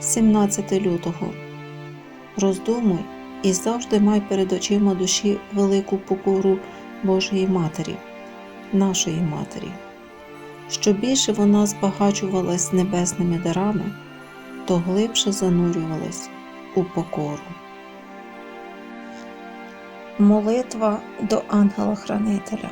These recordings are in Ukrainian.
17 лютого. Роздумуй і завжди май перед очима душі велику покору Божої Матері, нашої Матері. Що більше вона збагачувалась небесними дарами, то глибше занурювалась у покору. Молитва до ангела-хранителя.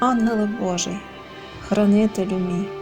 Ангеле Божий, хранителю мій,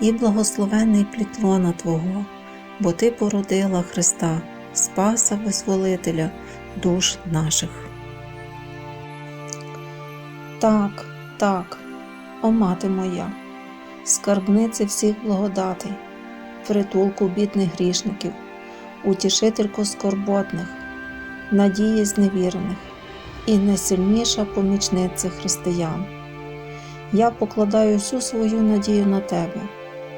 і благословенний плід лона Твого, бо Ти породила Христа, Спаса Визволителя душ наших. Так, так, о мати моя, скарбнице всіх благодатей, притулку бідних грішників, утішителько скорботних, надії зневірених і найсильніша помічниця християн. Я покладаю всю свою надію на тебе